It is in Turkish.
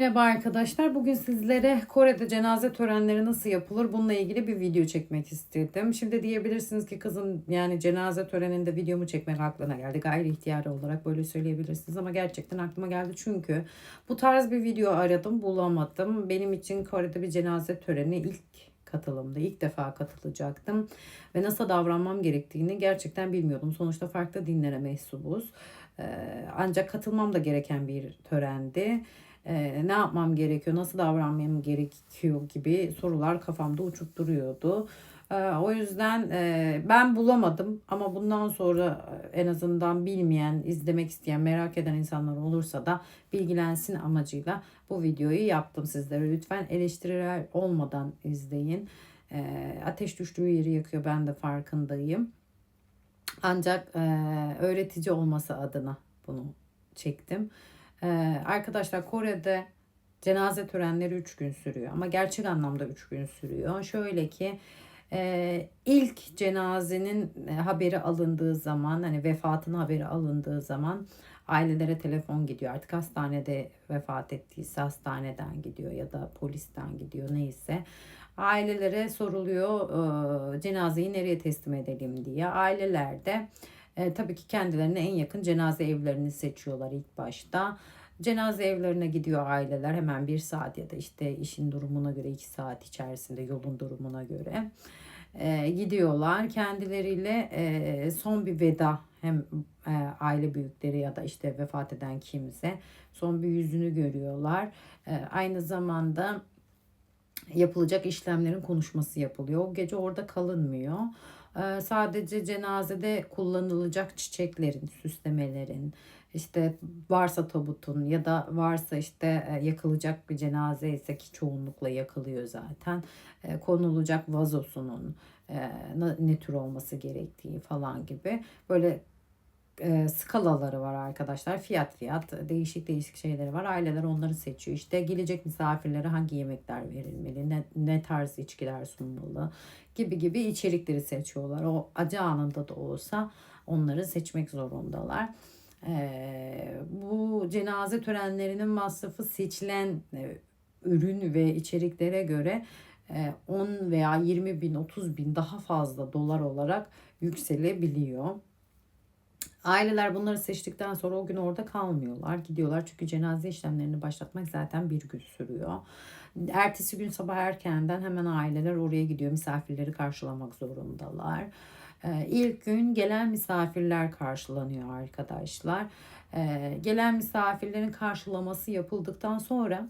Merhaba arkadaşlar. Bugün sizlere Kore'de cenaze törenleri nasıl yapılır bununla ilgili bir video çekmek istedim. Şimdi diyebilirsiniz ki kızım yani cenaze töreninde videomu çekmek aklına geldi. Gayri ihtiyari olarak böyle söyleyebilirsiniz ama gerçekten aklıma geldi. Çünkü bu tarz bir video aradım bulamadım. Benim için Kore'de bir cenaze töreni ilk katılımda ilk defa katılacaktım ve nasıl davranmam gerektiğini gerçekten bilmiyordum. Sonuçta farklı dinlere mensubuz. Ee, Ancak katılmam da gereken bir törendi e, ne yapmam gerekiyor, nasıl davranmam gerekiyor gibi sorular kafamda uçup duruyordu. E, o yüzden e, ben bulamadım ama bundan sonra en azından bilmeyen, izlemek isteyen, merak eden insanlar olursa da bilgilensin amacıyla bu videoyu yaptım sizlere. Lütfen eleştiriler olmadan izleyin. E, ateş düştüğü yeri yakıyor ben de farkındayım. Ancak e, öğretici olması adına bunu çektim. Ee, arkadaşlar Kore'de cenaze törenleri 3 gün sürüyor ama gerçek anlamda 3 gün sürüyor. Şöyle ki e, ilk cenazenin e, haberi alındığı zaman hani vefatın haberi alındığı zaman ailelere telefon gidiyor. Artık hastanede vefat ettiyse hastaneden gidiyor ya da polisten gidiyor neyse. Ailelere soruluyor e, cenazeyi nereye teslim edelim diye. Aileler de e, tabii ki kendilerine en yakın cenaze evlerini seçiyorlar ilk başta. Cenaze evlerine gidiyor aileler hemen bir saat ya da işte işin durumuna göre iki saat içerisinde yolun durumuna göre e, gidiyorlar. Kendileriyle e, son bir veda hem e, aile büyükleri ya da işte vefat eden kimse son bir yüzünü görüyorlar. E, aynı zamanda yapılacak işlemlerin konuşması yapılıyor. O gece orada kalınmıyor. Ee, sadece cenazede kullanılacak çiçeklerin, süslemelerin, işte varsa tabutun ya da varsa işte e, yakılacak bir cenaze ise ki çoğunlukla yakılıyor zaten e, konulacak vazosunun e, ne tür olması gerektiği falan gibi. Böyle e, skalaları var arkadaşlar. Fiyat fiyat değişik değişik şeyleri var. Aileler onları seçiyor. İşte gelecek misafirlere hangi yemekler verilmeli, ne, ne tarz içkiler sunmalı gibi gibi içerikleri seçiyorlar. O acı anında da olsa onları seçmek zorundalar. E, bu cenaze törenlerinin masrafı seçilen e, ürün ve içeriklere göre 10 veya 20 bin 30 bin daha fazla dolar olarak yükselebiliyor. Aileler bunları seçtikten sonra o gün orada kalmıyorlar. Gidiyorlar çünkü cenaze işlemlerini başlatmak zaten bir gün sürüyor. Ertesi gün sabah erkenden hemen aileler oraya gidiyor. Misafirleri karşılamak zorundalar. Ee, ilk gün gelen misafirler karşılanıyor arkadaşlar. Ee, gelen misafirlerin karşılaması yapıldıktan sonra